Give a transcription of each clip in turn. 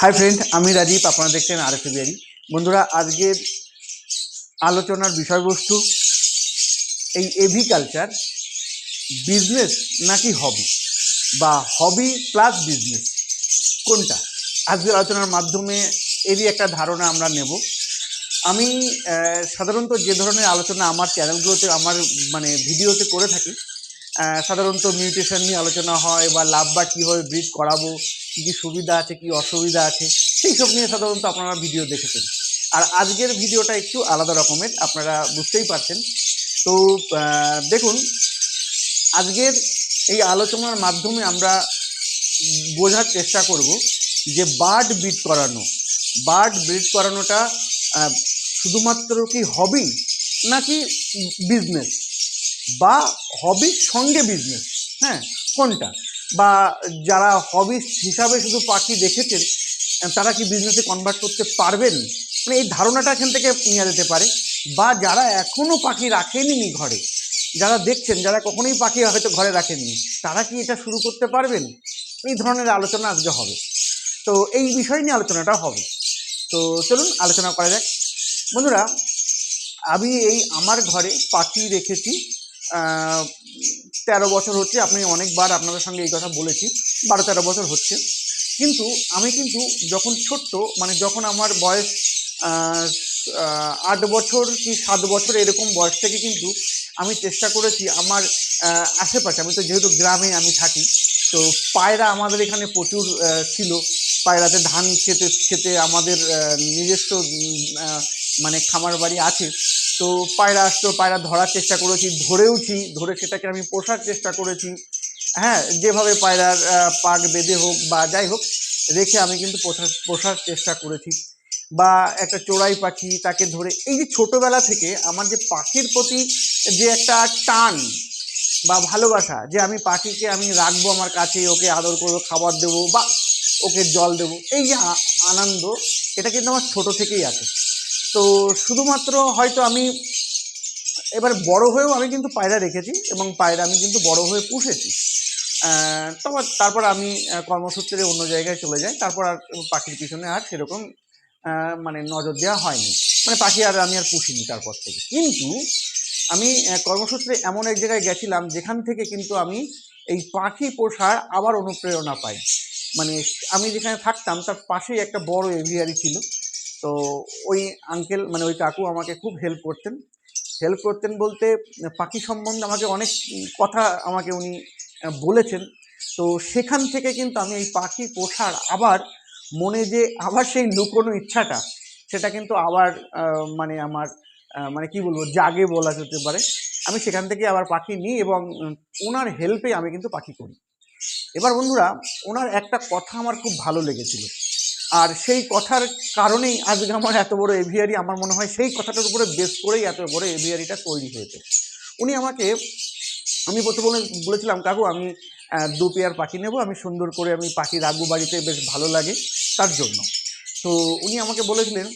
Hi friend আমি রাজীব, আপনারা দেখছেন আর এফ বিহারি বন্ধুরা, আজকের আলোচনার বিষয়বস্তু এই এভি কালচার বিজনেস নাকি হবি বা হবি প্লাস বিজনেস কোনটা? আজকের আলোচনার মাধ্যমে এরই একটা ধারণা আমরা নেব। আমি সাধারণত যে ধরনের আলোচনা আমার চ্যানেলগুলোতে আমার মানে ভিডিওতে করে থাকি সাধারণত মিউটেশন নিয়ে আলোচনা হয় বা লাভ বা কীভাবে ব্রিড করাবো কী কী সুবিধা আছে, কী অসুবিধা আছে সেই সব নিয়ে সাধারণত আপনারা ভিডিও দেখেছেন। আর আজকের ভিডিওটা একটু আলাদা রকমের, আপনারা বুঝতেই পারছেন। তো দেখুন, আজকের এই আলোচনার মাধ্যমে আমরা বোঝার চেষ্টা করব যে বার্ড ব্রিড করানো বার্ড ব্রিড করানোটা শুধুমাত্র কি হবি নাকি বিজনেস বা হবির সঙ্গে বিজনেস হ্যাঁ কোনটা? বা যারা হবি হিসাবে শুধু পাখি দেখেছেন তারা কি বিজনেসে কনভার্ট করতে পারবেন? মানে এই ধারণাটা এখান থেকে নেওয়া যেতে পারে। বা যারা এখনও পাখি রাখেনি ঘরে, যারা দেখছেন, যারা কখনোই পাখি হয়তো ঘরে রাখেননি, তারা কি এটা শুরু করতে পারবেন? এই ধরনের আলোচনা আজকে হবে। তো এই বিষয় নিয়ে আলোচনাটা হবে। তো চলুন, আলোচনা করা যাক। বন্ধুরা, আমি এই আমার ঘরে পাখি রেখেছি তেরো বছর হচ্ছে, আপনি অনেকবার আপনাদের সঙ্গে এই কথা বলেছি, বারো তেরো বছর হচ্ছে। কিন্তু আমি কিন্তু যখন ছোট্ট মানে যখন আমার বয়স আট বছর কি সাত বছর এরকম বয়স থেকে কিন্তু আমি চেষ্টা করেছি আমার আশেপাশে, আমি তো যেহেতু গ্রামে আমি থাকি তো পায়রা আমাদের এখানে প্রচুর ছিল। পায়রাতে ধান খেতে খেতে আমাদের নিজস্ব মানে খামার বাড়ি আছে। তো পায়রা আসতো, পায়রা ধরার চেষ্টা করেছি, ধরেওছি, ধরে সেটাকে আমি পোষার চেষ্টা করেছি। হ্যাঁ যেভাবে পায়রার পাক বেঁধে হোক বা যাই হোক, রেখে আমি কিন্তু পোষার পোষার চেষ্টা করেছি। বা একটা চোরাই পাখি তাকে ধরে, এই যে ছোটোবেলা থেকে আমার যে পাখির প্রতি যে একটা টান বা ভালোবাসা যে আমি পাখিকে আমি রাখব আমার কাছে ওকে আদর করব, খাবার দেবো বা ওকে জল দেবো, এই যে আনন্দ, এটা কিন্তু আমার ছোট থেকেই আছে। তো শুধুমাত্র হয়তো আমি এবার বড় হয়েও আমি কিন্তু পায়রা রেখেছি এবং পায়রা আমি কিন্তু বড় হয়ে পুষেছি। তারপর তারপর আমি কর্মসূত্রে অন্য জায়গায় চলে যাই, তারপর আর পাখির পিছনে আর সেরকম মানে নজর দেওয়া হয়নি। মানে পাখি আর আমি আর পুষিনি তারপর থেকে। কিন্তু আমি কর্মসূত্রে এমন এক জায়গায় গেছিলাম যেখান থেকে কিন্তু আমি এই পাখি পোষার আবার অনুপ্রেরণা পাই। মানে আমি যেখানে থাকতাম তার পাশেই একটা বড় এভিয়ারি ছিল। তো ওই আঙ্কেল মানে ওই কাকু আমাকে খুব হেল্প করতেন। হেল্প করতেন বলতে, পাখি সম্বন্ধে আমাকে অনেক কথা আমাকে উনি বলেছেন। তো সেখান থেকে কিন্তু আমি এই পাখি পোষার আবার মনে যে আবার সেই লুকোনো ইচ্ছাটা, সেটা কিন্তু আবার মানে আমার মানে কি বলব, জাগে বলা যেতে পারে। আমি সেখান থেকে আবার পাখি নিই এবং ওনার হেল্পে আমি কিন্তু পাখি করি। এবার বন্ধুরা, ওনার একটা কথা আমার খুব ভালো লেগেছিল। আর সেই কথার কারণেই আজকে আমার এত বড় এভিয়ারি আমার মনে হয় সেই কথাটার উপরে বেস করেই এত বড় এভিয়ারিটা তৈরি হয়েছে। উনি আমাকে, আমি প্রথমে বলে- বলেছিলাম, কাকু, আমি দু পেয়ার পাখি নেব, আমি সুন্দর করে আমি পাখি রাখব বাড়িতে বেশ ভালো লাগে তার জন্য। তো উনি আমাকে বলেছিলেন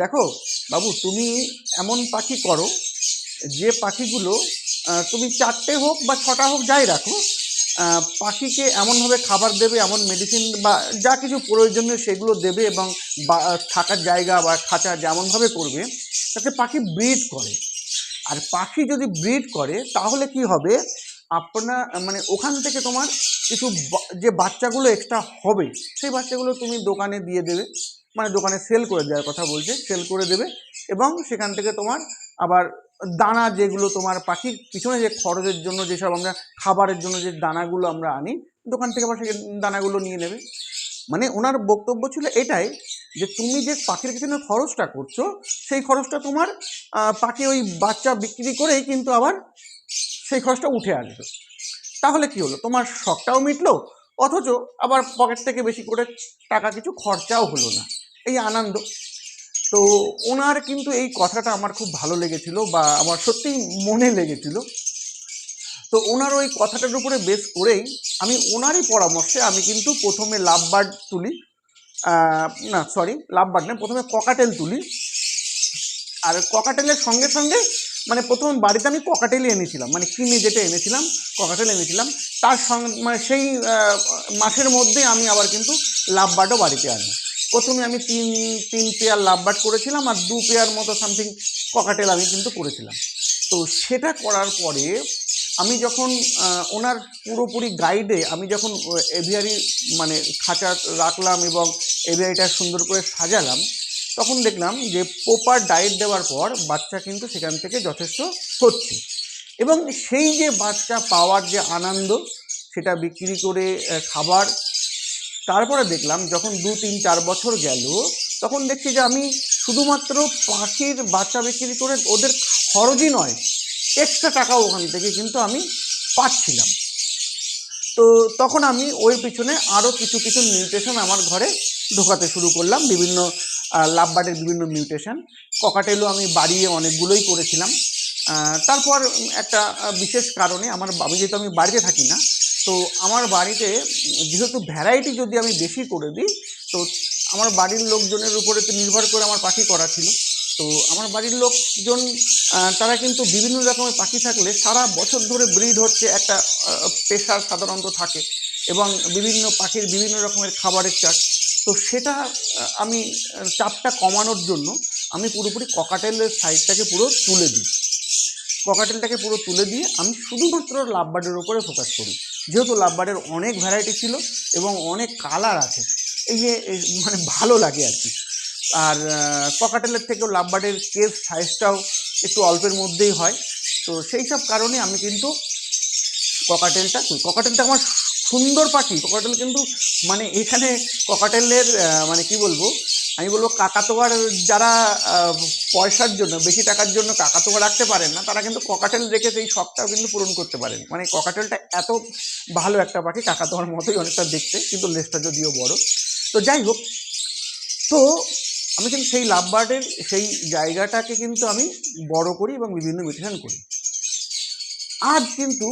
দেখো, বাবু, তুমি এমন পাখি করো, যে পাখিগুলো তুমি চারটে হোক বা ছটা হোক যাই রাখো পাখিকে এমনভাবে খাবার দেবে, এমন মেডিসিন বা যা কিছু প্রয়োজনীয় সেগুলো দেবে এবং থাকার জায়গা বা খাঁচা যেমনভাবে করবে, তাতে পাখি ব্রিড করে। আর পাখি যদি ব্রিড করে, তাহলে কি হবে? আপনার মানে ওখান থেকে তোমার কিছু যে বাচ্চাগুলো এক্সট্রা হবে, সেই বাচ্চাগুলো তুমি দোকানে দিয়ে দেবে। মানে দোকানে সেল করে দেওয়ার কথা বলছে সেল করে দেবে এবং সেখান থেকে তোমার আবার দানা যেগুলো তোমার পাখির পিছনে যে খরচের জন্য যেসব আমরা খাবারের জন্য যে দানাগুলো আমরা আনি, দোকান থেকে আবার সেই দানাগুলো নিয়ে নেবে। মানে ওনার বক্তব্য ছিল এটাই যে তুমি যে পাখির পিছনে খরচটা করছ, সেই খরচটা তোমার পাখি ওই বাচ্চা বিক্রি করেই কিন্তু আবার সেই খরচটা উঠে আসবে। তাহলে কি হলো? তোমার শখটাও মিটলো, অথচ আবার পকেট থেকে বেশি করে টাকা কিছু খরচাও হলো না। এই আনন্দ। তো ওনার কিন্তু এই কথাটা আমার খুব ভালো লেগেছিল বা আমার সত্যিই মনে লেগেছিল। তো ওনার ওই কথাটার উপরে বেস করেই আমি ওনারই পরামর্শে আমি কিন্তু প্রথমে লাভ বার্ড তুলি না সরি লাভ বার্ড না, প্রথমে ককাটেল তুলি। আর ককাটেলের সঙ্গে সঙ্গে মানে প্রথম বাড়িতে আমি ককাটেলই এনেছিলাম মানে কিনে যেটা এনেছিলাম ককাটেল এনেছিলাম, তার সঙ্গে মানে সেই মাসের মধ্যেই আমি আবার কিন্তু লাভ বার্ডও বাড়িতে আনি। প্রথমে আমি তিন তিন পেয়ার লাভ বার্ড করেছিলাম আর দু পেয়ার মতো সামথিং ককাটেল আমি কিন্তু করেছিলাম। তো সেটা করার পরে আমি যখন ওনার পুরোপুরি গাইডে আমি যখন এভিয়ারি মানে খাঁচা রাখলাম এবং এভিয়ারিটা সুন্দর করে সাজালাম, তখন দেখলাম যে প্রপার ডায়েট দেওয়ার পর বাচ্চা কিন্তু সেখান থেকে যথেষ্ট হচ্ছে। এবং সেই যে বাচ্চা পাওয়ার যে আনন্দ, সেটা বিক্রি করে খাবার তারপরে দেখলাম যখন দু, তিন, চার বছর গেল, তখন দেখছি যে আমি শুধুমাত্র পাখির বাচ্চা বিক্রি করে ওদের খরচই নয় এক্সট্রা টাকাও ওখান থেকে কিন্তু আমি পাচ্ছিলাম। তো তখন আমি ওই পিছনে আরও কিছু কিছু মিউটেশন আমার ঘরে ঢোকাতে শুরু করলাম, বিভিন্ন লাভবার্ডের বিভিন্ন মিউটেশন ককাটেলও আমি বাড়িয়ে অনেকগুলোই করেছিলাম। তারপর একটা বিশেষ কারণে আমার আমি যেহেতু আমি বাড়িতে থাকি না তো আমার বাড়িতে যেহেতু ভ্যারাইটি যদি আমি বেশি করে দিই, তো আমার বাড়ির লোকজনের উপরে তো নির্ভর করে আমার পাখি করা ছিল। তো আমার বাড়ির লোকজন তারা কিন্তু বিভিন্ন রকমের পাখি থাকলে সারা বছর ধরে ব্রিড হচ্ছে একটা পেশার সাধারণত থাকে এবং বিভিন্ন পাখির বিভিন্ন রকমের খাবারের চাষ। তো সেটা আমি চাপটা কমানোর জন্য আমি পুরোপুরি ককাটেলের সাইডটাকে পুরো তুলে দিই। ককাটেলটাকে পুরো তুলে দিয়ে আমি শুধুমাত্র লাভবার্ডের উপরে ফোকাস করি। যেহেতু লাভবার্ডের অনেক ভ্যারাইটি ছিল এবং অনেক কালার আছে, এই যে মানে ভালো লাগে আর কি। আর ককাটেলের থেকেও লাভবার্ডের কেস সাইজটাও একটু অল্পের মধ্যেই হয়। তো সেই সব কারণে আমি কিন্তু ককাটেলটা ককাটেলটা আমার সুন্দর পাখি। ককাটেল কিন্তু মানে এখানে ককাটেলের মানে কি বলব আমি বলব কাকাতোয়ার যারা পয়সার জন্য, বেশি টাকার জন্য কাকাতোয়া রাখতে পারেন না, তারা কিন্তু ককাটেল রেখে সেই শখটাও কিন্তু পূরণ করতে পারেন। মানে ককাটেলটা এত ভালো একটা পাখি, কাকাতোয়ার মতোই অনেকটা দেখতে, কিন্তু লেজটা যদিও বড়। তো যাই হোক, তো আমি কিন্তু সেই লাভ বার্ডের সেই জায়গাটাকে কিন্তু আমি বড় করি এবং বিভিন্ন মিউটেশন করি। আজ কিন্তু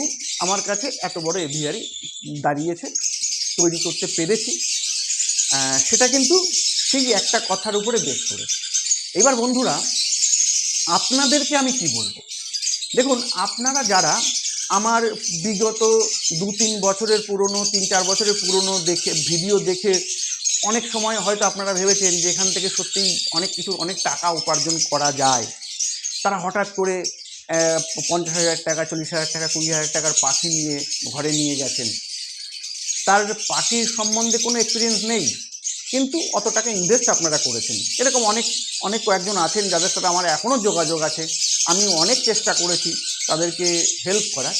আমার কাছে এত বড় এভিয়ারি দাঁড়িয়েছে, তৈরি করতে পেরেছি। সেটা কিন্তু সেই একটা কথার উপরে বেশ করে। এবার বন্ধুরা, আপনাদেরকে আমি কি বলব? দেখুন, আপনারা যারা আমার বিগত দু তিন বছরের পুরনো তিন চার বছরের পুরনো দেখে, ভিডিও দেখে অনেক সময় হয়তো আপনারা ভেবেছেন যে এখান থেকে সত্যিই অনেক কিছু, অনেক টাকা উপার্জন করা যায়। তারা হঠাৎ করে পঞ্চাশ হাজার টাকা, চল্লিশ হাজার টাকা, কুড়ি হাজার টাকার পাখি নিয়ে, ঘরে নিয়ে গেছেন। তার পাখির সম্বন্ধে কোনো এক্সপিরিয়েন্স নেই? কিন্তু অত টাকা ইনভেস্ট আপনারা করেছেন। এরকম অনেক অনেক কয়েকজন আছেন যাদের সাথে আমার এখনও যোগাযোগ আছে। আমি অনেক চেষ্টা করেছি তাদেরকে হেল্প করার।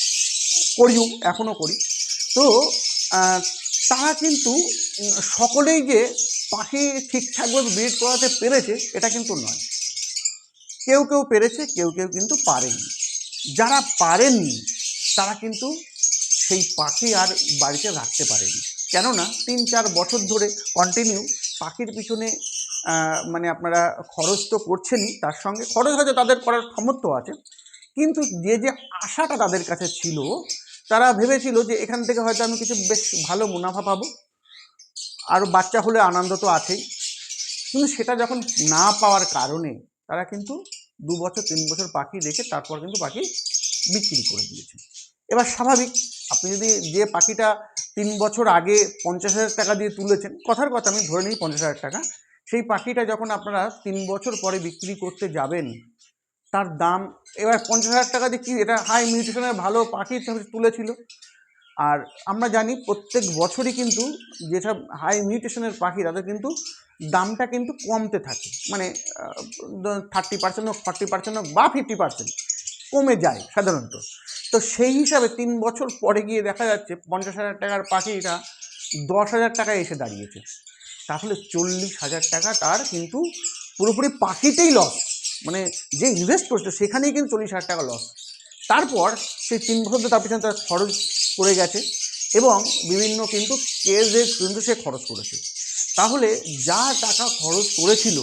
করিও এখনও করি। তো তারা কিন্তু সকলেই যে পাখি ঠিকঠাকভাবে ব্রিড করাতে পেরেছে, এটা কিন্তু নয়। কেউ কেউ পেরেছে, কেউ কেউ কিন্তু পারেনি। যারা পারেননি, তারা কিন্তু সেই পাখি আর বাড়িতে রাখতে পারেনি। কেননা তিন চার বছর ধরে কন্টিনিউ পাখির পিছনে মানে আপনারা খরচ তো করছেনই, তার সঙ্গে খরচ হয়তো তাদের করার সামর্থ্য আছে, কিন্তু যে যে আশাটা তাদের কাছে ছিল, তারা ভেবেছিল যে এখান থেকে হয়তো আমি কিছু বেশ ভালো মুনাফা পাবো, আর বাচ্চা হলে আনন্দ তো আছেই, কিন্তু সেটা যখন না পাওয়ার কারণে তারা কিন্তু দু বছর, তিন বছর পাখি রেখে তারপর কিন্তু পাখি বিক্রি করে দিয়েছে। এবার স্বাভাবিক আপনি যদি যে পাখিটা তিন বছর আগে পঞ্চাশ হাজার টাকা দিয়ে তুলেছেন, কথার কথা আমি ধরে নিই পঞ্চাশ হাজার টাকা, সেই পাখিটা যখন আপনারা তিন বছর পরে বিক্রি করতে যাবেন, তার দাম, এবার পঞ্চাশ হাজার টাকা দিয়ে কি এটা হাই মিউটেশনের ভালো পাখি তুলেছিল? আর আমরা জানি প্রত্যেক বছরই কিন্তু যেসব হাই মিউটেশনের পাখি, তাদের কিন্তু দামটা কিন্তু কমতে থাকে। মানে থার্টি পার্সেন্ট হোক ফর্টি পার্সেন্ট হোক বা ফিফটি পার্সেন্ট কমে যায় সাধারণত। তো সেই হিসাবে তিন বছর পরে গিয়ে দেখা যাচ্ছে পঞ্চাশ হাজার টাকার পাখিটা দশ হাজার টাকায় এসে দাঁড়িয়েছে। তাহলে চল্লিশ হাজার টাকা তার কিন্তু পুরোপুরি পাখিতেই লস মানে যে ইনভেস্ট করছে সেখানেই কিন্তু চল্লিশ হাজার টাকা লস তারপর সেই তিন বছর তার পিছনে তার খরচ পড়ে গেছে এবং বিভিন্ন কিন্তু কেজে কিন্তু সে খরচ করেছে। তাহলে যা টাকা খরচ করেছিল,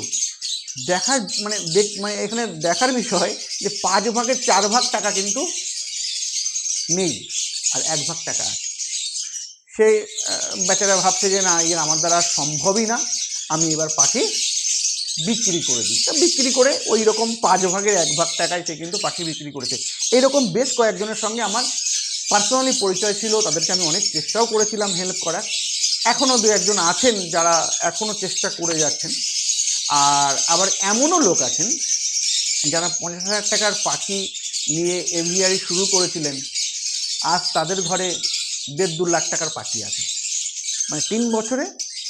দেখার মানে মানে এখানে দেখার বিষয় যে পাঁচ ভাগের চার ভাগ টাকা কিন্তু নেই, আর এক ভাগ টাকা আছে। সে বেচারা ভাবছে যে না এর আমার দ্বারা সম্ভবই না, আমি এবার পাখি বিক্রি করে দিই। তা বিক্রি করে ওই রকম পাঁচ ভাগের এক ভাগ টাকায় সে কিন্তু পাখি বিক্রি করেছে। এরকম বেশ কয়েকজনের সঙ্গে আমার পার্সোনালি পরিচয় ছিল, তাদেরকে আমি অনেক চেষ্টাও করেছিলাম হেল্প করার। এখনও দু একজন আছেন যারা এখনও চেষ্টা করে যাচ্ছেন। আর আবার এমনও লোক আছেন, যারা পঞ্চাশ হাজার টাকার পাখি নিয়ে এভিয়ারি শুরু করেছিলেন। আজ তাদের ঘরে দেড় দু লাখ টাকার পাখি আছে। মানে তিন বছরে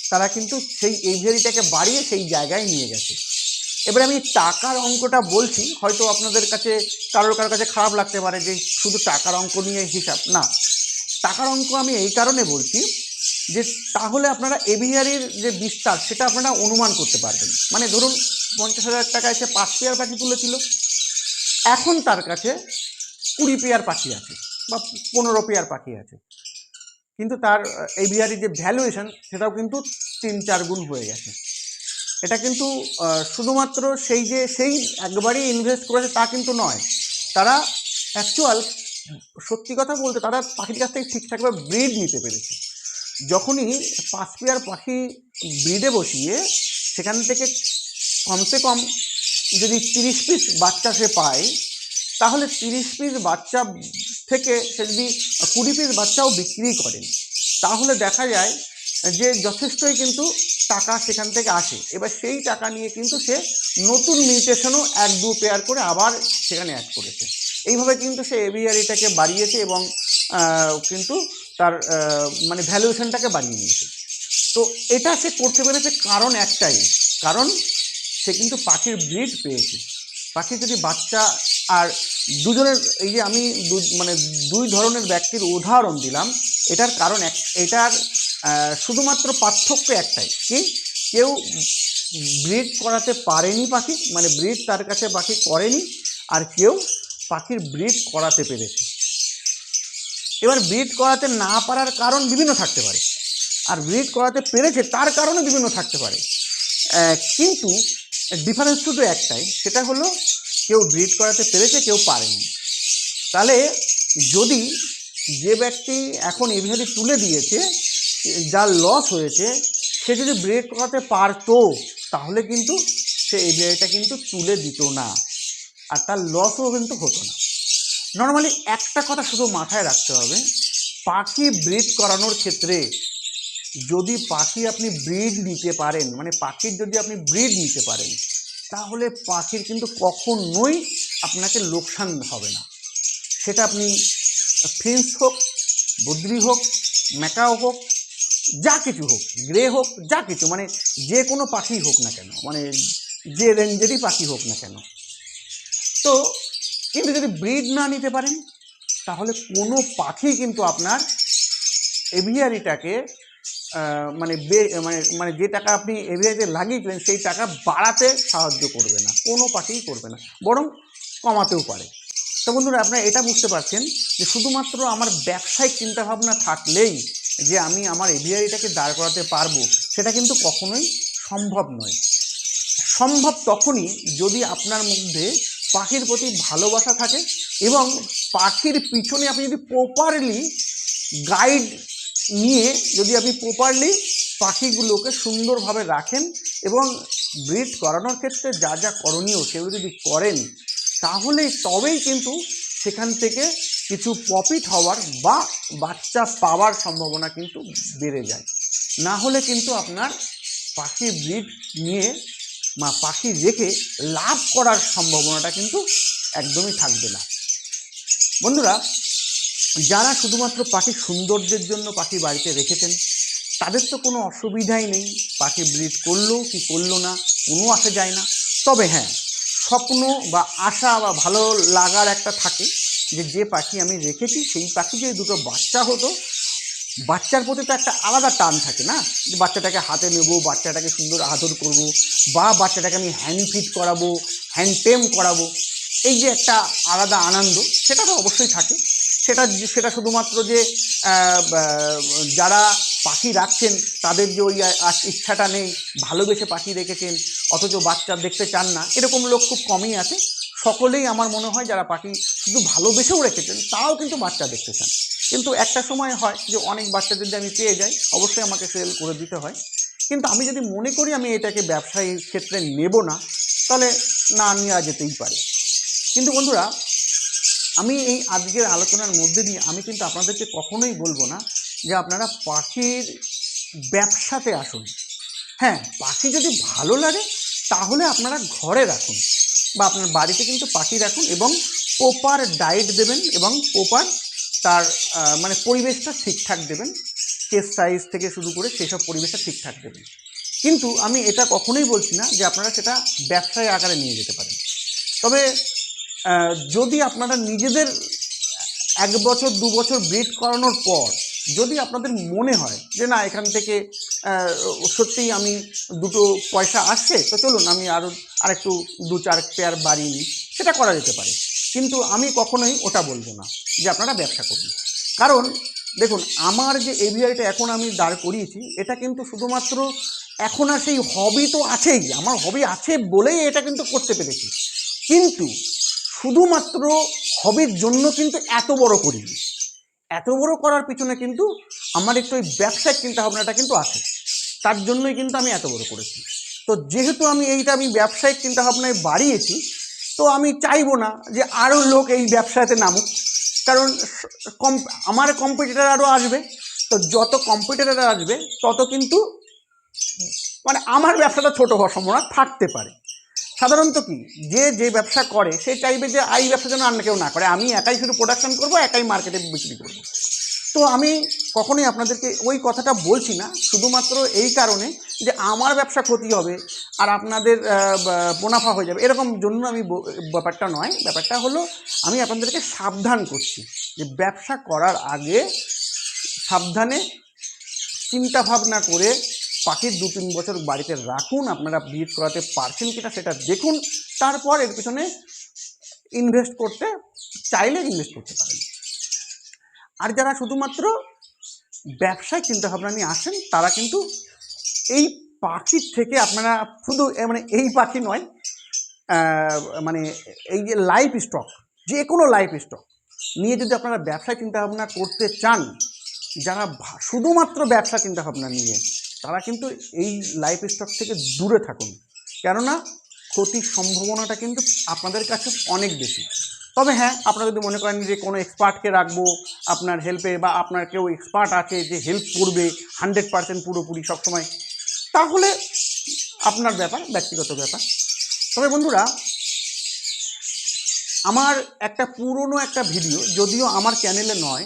তারা কিন্তু সেই এভিয়ারিটাকে বাড়িয়ে সেই জায়গায় নিয়ে গেছে। এবারে আমি টাকার অঙ্কটা বলছি, হয়তো আপনাদের কাছে, কারোর কারোর কাছে খারাপ লাগতে পারে যে শুধু টাকার অঙ্ক নিয়ে হিসাব। না, টাকার অঙ্ক আমি এই কারণে বলছি যে তাহলে আপনারা এভিয়ারির যে বিস্তার, সেটা আপনারা অনুমান করতে পারবেন। মানে ধরুন, পঞ্চাশ হাজার টাকায় সে পাঁচ পেয়ার পাখি তুলেছিল। এখন তার কাছে কুড়ি পেয়ার পাখি আছে। বা পনেরো পেয়ার পাখি আছে। কিন্তু তার এভিয়ারির যে ভ্যালুয়েশন সেটাও কিন্তু তিন চার গুণ হয়ে গেছে। এটা কিন্তু শুধুমাত্র সেই যে, সেই একবারই ইনভেস্ট করেছে তা কিন্তু নয়। তারা অ্যাকচুয়াল সত্যি কথা বলতে তারা পাখির কাছ থেকে ঠিকঠাকভাবে ব্রিড নিতে পেরেছে। যখনই পাঁচ পেয়ার পাখি ব্রিডে বসিয়ে, সেখান থেকে কমসে কম যদি তিরিশ পিস বাচ্চা সে পায়, তাহলে তিরিশ পিস বাচ্চা থেকে সে যদি কুড়ি পিস বাচ্চাও বিক্রি করেন। তাহলে দেখা যায় যে যথেষ্টই কিন্তু টাকা সেখান থেকে আসে। এবার সেই টাকা নিয়ে কিন্তু সে নতুন মিউটেশনও এক দু পেয়ার করে আবার সেখানে অ্যাড করেছে। এইভাবে কিন্তু সে এভিয়ারিটাকে বাড়িয়েছে এবং কিন্তু তার মানে ভ্যালুয়েশনটাকে বাড়িয়ে নিয়েছে। তো এটা সে করতে পেরেছে কারণ একটাই, কারণ সে কিন্তু পাখির ব্রিড পেয়েছে। পাখি যদি বাচ্চা আর দুজনের, এই যে আমি মানে দুই ধরনের ব্যক্তির উদাহরণ দিলাম, এটার কারণ এক, এটার শুধুমাত্র পার্থক্য একটাই, কি? কেউ ব্রিড করাতে পারেনি পাখি মানে ব্রিড তার কাছে পাখি করেনি, আর কেউ পাখির ব্রিড করাতে পেরেছে। এবার ব্রিড করাতে না পারার কারণ বিভিন্ন থাকতে পারে, আর ব্রিড করাতে পেরেছে তার কারণে বিভিন্ন থাকতে পারে। কিন্তু ডিফারেন্স শুধু একটাই, সেটা হলো কেউ ব্রিড করাতে পেরেছে, কেউ পারেনি। তাহলে যদি যে ব্যক্তি এখন এভিয়ারি তুলে দিয়েছে, যার লস হয়েছে, সে যদি ব্রেক করাতে পারতো, তাহলে কিন্তু সে এভিয়ারিটা কিন্তু তুলে দিত না। আর তার লসও কিন্তু হতো না। নর্মালি একটা কথা শুধু মাথায় রাখতে হবে, পাখি ব্রিড করানোর ক্ষেত্রে যদি পাখি আপনি ব্রিড নিতে পারেন মানে পাখির যদি আপনি ব্রিড নিতে পারেন তাহলে পাখির কিন্তু কখনোই আপনাকে লোকসান হবে না। সেটা আপনি ফিন্স হোক, বদ্রি হোক, ম্যাকাও হোক, যা কিছু হোক গ্রে হোক, যা কিছু মানে যে কোনো পাখি হোক না কেন মানে যে রেঞ্জেরই পাখি হোক না কেন। তো কিন্তু যদি ব্রিড না নিতে পারেন, তাহলে কোনো পাখি কিন্তু আপনার এভিয়ারিটাকে মানে বে মানে মানে যে টাকা আপনি এভিয়ারিতে লাগিয়েছিলেন, সেই টাকা বাড়াতে সাহায্য করবে না, কোনো পাখিই করবে না, বরং কমাতেও পারে। তো বন্ধুরা, আপনারা এটা বুঝতে পারছেন যে শুধুমাত্র আমার ব্যবসায়িক চিন্তাভাবনা থাকলেই যে আমি আমার এভিআইটাকে দাঁড় করাতে পারব, সেটা কিন্তু কখনোই সম্ভব নয়। সম্ভব তখনই যদি আপনার মধ্যে পাখির প্রতি ভালোবাসা থাকে এবং পাখির পিছনে আপনি যদি প্রপারলি গাইড নিয়ে যদি আপনি প্রপারলি পাখিগুলোকে সুন্দরভাবে রাখেন এবং ব্রিড করানোর ক্ষেত্রে যা যা করণীয় সেগুলো যদি করেন তাহলে তবেই কিন্তু সেখান থেকে কিছু প্রফিট হওয়ার বা বাচ্চা পাওয়ার সম্ভাবনা কিন্তু বেড়ে যায়। না হলে কিন্তু আপনার পাখি ব্রিড নিয়ে বা পাখি রেখে লাভ করার সম্ভাবনাটা কিন্তু একদমই থাকবে না। বন্ধুরা যারা শুধুমাত্র পাখির সৌন্দর্যের জন্য পাখি বাড়িতে রেখেছেন, তাদের তো কোনো অসুবিধাই নেই। পাখি ব্রিড করল কি করল না, কোনো আসে যায় না। তবে হ্যাঁ স্বপ্ন বা আশা বা ভালো লাগার একটা থাকে যে যে পাখি আমি রেখেছি, সেই পাখি যদি দুটো বাচ্চা হতো, বাচ্চার প্রতি তো একটা আলাদা টান থাকে না? যে বাচ্চাটাকে হাতে নেব, বাচ্চাটাকে সুন্দর আদর করব, বা বাচ্চাটাকে আমি হ্যান্ড ফিট করাবো হ্যান্ড টেম করাবো। এই যে একটা আলাদা আনন্দ, সেটা তো অবশ্যই থাকে। সেটা সেটা শুধুমাত্র যে যারা পাখি রাখছেন, তাদের যে ওই ইচ্ছাটা নেই, ভালোবেসে পাখি রেখেছেন, অথচ বাচ্চা দেখতে চান না, এরকম লোক খুব কমই আছে। সকলেই আমার মনে হয় যারা পাখি শুধু ভালোবেসেও রেখেছেন তারাও কিন্তু বাচ্চা দেখতে চান। কিন্তু একটা সময় হয় যে অনেক বাচ্চা যদি আমি পেয়ে যাই, অবশ্যই আমাকে সেল করে দিতে হয়। কিন্তু আমি যদি মনে করি আমি এটাকে ব্যবসায়ীর ক্ষেত্রে নেব না, তাহলে না নেওয়া যেতেই পারে। কিন্তু বন্ধুরা আমি এই আজকের আলোচনার মধ্যে দিয়ে আমি কিন্তু আপনাদেরকে কখনোই বলব না যে আপনারা পাখির ব্যবসাতে আসুন। হ্যাঁ পাখি যদি ভালো লাগে, তাহলে আপনারা ঘরে রাখুন বা আপনার বাড়িতে কিন্তু পাখি রাখুন এবং প্রপার ডায়েট দেবেন এবং প্রপার তার মানে পরিবেশটা ঠিকঠাক দেবেন। কেস সাইজ থেকে শুরু করে সেসব পরিবেশটা ঠিকঠাক দেবেন। কিন্তু আমি এটা কখনোই বলছি না যে আপনারা সেটা ব্যবসায় আকারে নিয়ে যেতে পারেন। তবে যদি আপনারা নিজেদের এক বছর, দু বছর ব্রিড করানোর পর যদি আপনাদের মনে হয় যে না, এখান থেকে সত্যিই আমি দুটো পয়সা আসছে, তো চলুন আমি আরও আরেকটু দু চার পেয়ার বাড়িয়ে নিই। সেটা করা যেতে পারে। কিন্তু আমি কখনোই ওটা বলব না যে আপনারা ব্যবসা করুন। কারণ দেখুন, আমার যে এভিআইটা এখন আমি দাঁড় করিয়েছি, এটা কিন্তু শুধুমাত্র এখন আর সেই হবি তো আছেই। আমার হবি আছে বলেই এটা কিন্তু করতে পেরেছি। কিন্তু শুধুমাত্র হবির জন্য কিন্তু এত বড় করিনি এত বড় করার পিছনে কিন্তু আমার একটু ওই ব্যবসায়িক চিন্তা ভাবনাটা কিন্তু আছে। তার জন্যই কিন্তু আমি এত বড় করেছি। তো যেহেতু আমি এইটা আমি ব্যবসায়িক চিন্তা ভাবনায় বাড়িয়েছি, তো আমি চাইব না যে আরও লোক এই ব্যবসাতে নামুক। কারণ কম, আমার কম্পিটিটার আরও আসবে। তো যত কম্পিটিটার আসবে, তত কিন্তু মানে আমার ব্যবসাটা ছোট হওয়ার সম্ভাবনা থাকতে পারে। সাধারণত কি? যে যে ব্যবসা করে, সে চাইবে যে এই ব্যবসা যেন অন্য কেউ না করে। আমি একাই শুধু প্রোডাকশন করব, একাই মার্কেটে বিক্রি করব। তো আমি কখনোই আপনাদেরকে ওই কথাটা বলছি না, শুধুমাত্র এই কারণে যে, আমার ব্যবসা ক্ষতি হবে আর আপনাদের মুনাফা হয়ে যাবে। এরকম জন্য আমি ব্যাপারটা নয়। ব্যাপারটা হলো, আমি আপনাদেরকে সাবধান করছি যে, ব্যবসা করার আগে সাবধানে চিন্তা ভাবনা করে পাখির দু তিন বছর বাড়িতে রাখুন, আপনারা ব্রিড করাতে পারছেন কিনা সেটা দেখুন। তারপর এর পিছনে ইনভেস্ট করতে, চাইলে ইনভেস্ট করতে পারেন। আর যারা শুধুমাত্র ব্যবসায় চিন্তাভাবনা নিয়ে আসেন, তারা কিন্তু এই পাখির থেকে আপনারা শুধু মানে এই পাখি নয় মানে এই যে লাইফ স্টক যে কোনো লাইফ স্টক নিয়ে যদি আপনারা ব্যবসায় চিন্তাভাবনা করতে চান, যারা শুধুমাত্র ব্যবসা চিন্তাভাবনা নিয়ে তারা কিন্তু এই লাইফ স্টক থেকে দূরে থাকুন। কেননা ক্ষতির সম্ভাবনাটা কিন্তু আপনাদের কাছে অনেক বেশি। তবে হ্যাঁ আপনারা যদি মনে করেন যে কোনো এক্সপার্টকে রাখব, আপনার হেল্পে বা আপনার কেউ এক্সপার্ট আছে যে হেল্প করবে হান্ড্রেড পার্সেন্ট পুরোপুরি সবসময়, তাহলে আপনার ব্যাপার, ব্যক্তিগত ব্যাপার। তবে বন্ধুরা, আমার একটা পুরনো একটা ভিডিও যদিও আমার চ্যানেলে নয়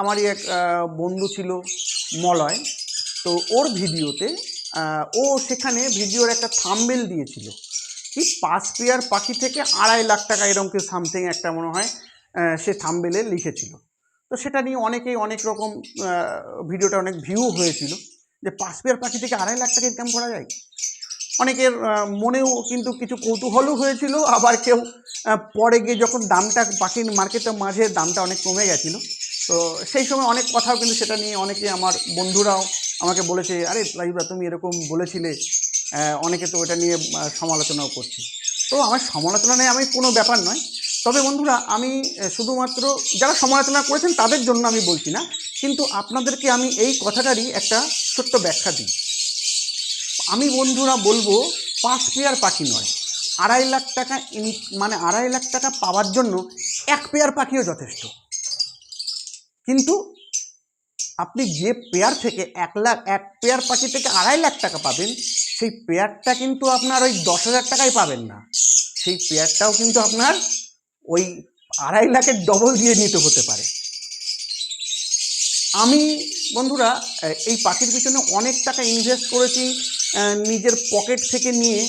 আমারই এক বন্ধু ছিল মলয়। তো ওর ভিডিওতে ও সেখানে ভিডিওর একটা থাম্বেল দিয়েছিল। কি পাঁচ পেয়ার পাখি থেকে আড়াই লাখ টাকা এরকম কি সামথিং একটা মনে হয় সে থাম্বেলে লিখেছিল। তো সেটা নিয়ে অনেকেই অনেক রকম ভিডিওটা অনেক ভিউ হয়েছিল। যে পাঁচ পেয়ার পাখি থেকে আড়াই লাখ টাকা ইনকাম করা যায়? অনেকের মনেও কিন্তু কিছু কৌতূহলও হয়েছিল। আবার কেউ পরে গিয়ে যখন দামটা পাখির মার্কেটের মাঝে দামটা অনেক কমে গেছিল তো সেই সময় অনেক কথাও কিন্তু সেটা নিয়ে অনেকে আমার বন্ধুরাও আমাকে বলেছে, আরে রাজীবরা তুমি এরকম বলেছিলে অনেকে তো ওটা নিয়ে সমালোচনাও করছে। তো আমার সমালোচনা নিয়ে আমি কোনো ব্যাপার নয়। তবে বন্ধুরা, আমি শুধুমাত্র যারা সমালোচনা করেছেন তাদের জন্য আমি বলছি না, কিন্তু আপনাদেরকে আমি এই কথাটারই একটা ছোট্ট ব্যাখ্যা দিই। আমি বন্ধুরা বলব, পাঁচ পেয়ার পাখি নয়। আড়াই লাখ টাকা মানে আড়াই লাখ টাকা পাওয়ার জন্য এক পেয়ার পাখিও যথেষ্ট। কিন্তু আপনি যে পেয়ার থেকে এক লাখ, এক পেয়ার পাখি থেকে আড়াই লাখ টাকা পাবেন, সেই পেয়ারটা কিন্তু আপনার ওই দশ হাজার টাকায় পাবেন না। সেই পেয়ারটাও কিন্তু আপনার ওই আড়াই লাখের ডবল দিয়ে নিতে হতে পারে। আমি, বন্ধুরা এই পাখির পিছনে অনেক টাকা ইনভেস্ট করেছি নিজের পকেট থেকে নিয়ে।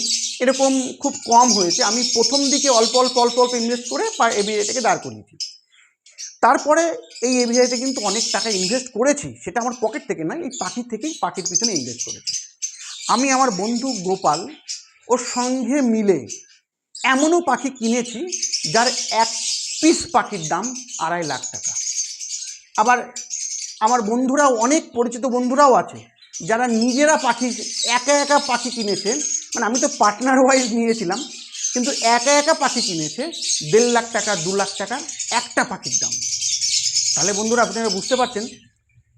এরকম খুব কম হয়েছে। আমি প্রথম দিকে অল্প অল্প অল্প অল্প ইনভেস্ট করে এবিআইটাকে দাঁড় করিয়েছি। তারপরে এই এভিআইতে কিন্তু অনেক টাকা ইনভেস্ট করেছি, সেটা আমার পকেট থেকে নয়, এই পাখির থেকেই পাখির পিছনে ইনভেস্ট করেছি। আমি আমার বন্ধু গোপাল ওর সঙ্গে মিলে এমনও পাখি কিনেছি যার এক পিস পাখির দাম আড়াই লাখ টাকা। আবার আমার বন্ধুরাও, অনেক পরিচিত বন্ধুরাও আছে, যারা নিজেরা পাখি একা একা পাখি কিনেছেন মানে আমি তো পার্টনার ওয়াইজ নিয়েছিলাম, কিন্তু একা একা পাখি কিনেছে, দেড় লাখ টাকা, দু লাখ টাকা, একটা পাখির দাম। তাহলে বন্ধুরা আপনারা বুঝতে পারছেন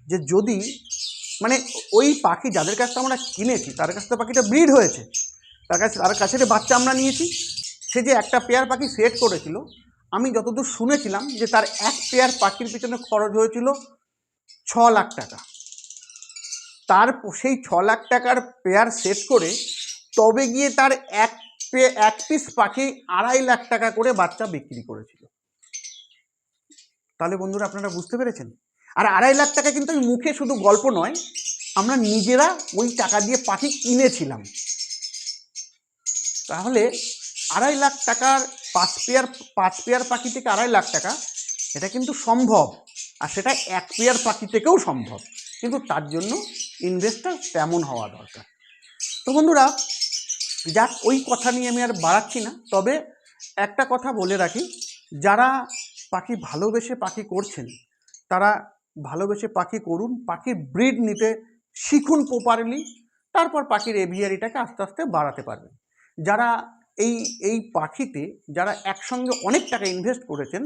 যে যদি মানে ওই পাখি যাদের কাছ থেকে আমরা কিনেছি, তার কাছ থেকে পাখিটা ব্রিড হয়েছে, তার কাছে তার কাছে বাচ্চা আমরা নিয়েছি, সে যে একটা পেয়ার পাখি সেট করেছিল, আমি যতদূর শুনেছিলাম যে তার এক পেয়ার পাখির পিছনে খরচ হয়েছিল ছ লাখ টাকা। তার সেই ছ লাখ টাকার পেয়ার সেট করে তবে গিয়ে তার এক পে- এক পিস পাখি আড়াই লাখ টাকা করে বাচ্চা বিক্রি করেছিল। তাহলে বন্ধুরা আপনারা বুঝতে পেরেছেন? আর আড়াই লাখ টাকা কিন্তু ওই মুখে শুধু গল্প নয়, আমরা নিজেরা ওই টাকা দিয়ে পাখি কিনেছিলাম। তাহলে আড়াই লাখ টাকার পাঁচ পেয়ার পাঁচ পেয়ার পাখি থেকে আড়াই লাখ টাকা, এটা কিন্তু সম্ভব। আর সেটা এক পেয়ার পাখি থেকেও সম্ভব। কিন্তু তার জন্য ইনভেস্টার তেমন হওয়া দরকার। তো বন্ধুরা, যাক, ওই কথা নিয়ে আমি আর বাড়াচ্ছি না। তবে একটা কথা বলে রাখি, যারা পাখি ভালোবেসে পাখি করছেন, তারা ভালোবেসে পাখি করুন, পাখির ব্রিড নিতে শিখুন প্রপারলি, তারপর পাখির এভিয়ারিটাকে আস্তে আস্তে বাড়াতে পারবেন। যারা এই এই পাখিতে, যারা একসঙ্গে অনেক টাকা ইনভেস্ট করেছেন,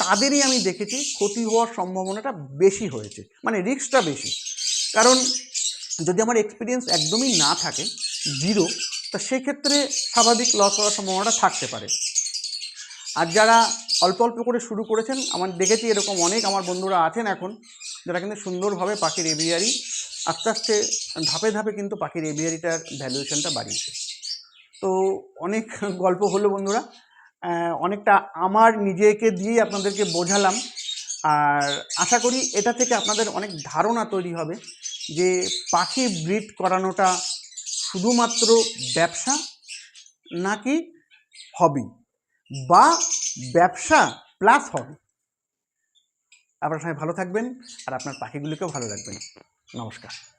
তাদেরই আমি দেখেছি ক্ষতি হওয়ার সম্ভাবনাটা বেশি হয়েছে মানে রিস্কটা বেশি। কারণ যদি আমার এক্সপিরিয়েন্স একদমই না থাকে জিরো তা সেক্ষেত্রে স্বাভাবিক লস হওয়ার সম্ভাবনাটা থাকতে পারে। আর যারা অল্প অল্প করে শুরু করেছেন। আমার দেখেছি এরকম অনেক আমার বন্ধুরা আছেন এখন, যারা কিন্তু সুন্দরভাবে পাখির এভিয়ারি আস্তে আস্তে ধাপে ধাপে কিন্তু পাখির এভিয়ারিটার ভ্যালুয়েশনটা বাড়িয়েছে। তো অনেক গল্প হলো বন্ধুরা। অনেকটা আমার নিজেকে দিয়েই আপনাদেরকে বোঝালাম। আর আশা করি এটা থেকে আপনাদের অনেক ধারণা তৈরি হবে যে পাখি ব্রিড করানোটা শুধুমাত্র ব্যবসা নাকি হবি বা ব্যবসা প্লাস হবে আপনার সঙ্গে ভালো থাকবেন আর আপনার পাখিগুলিকেও ভালো রাখবেন। নমস্কার।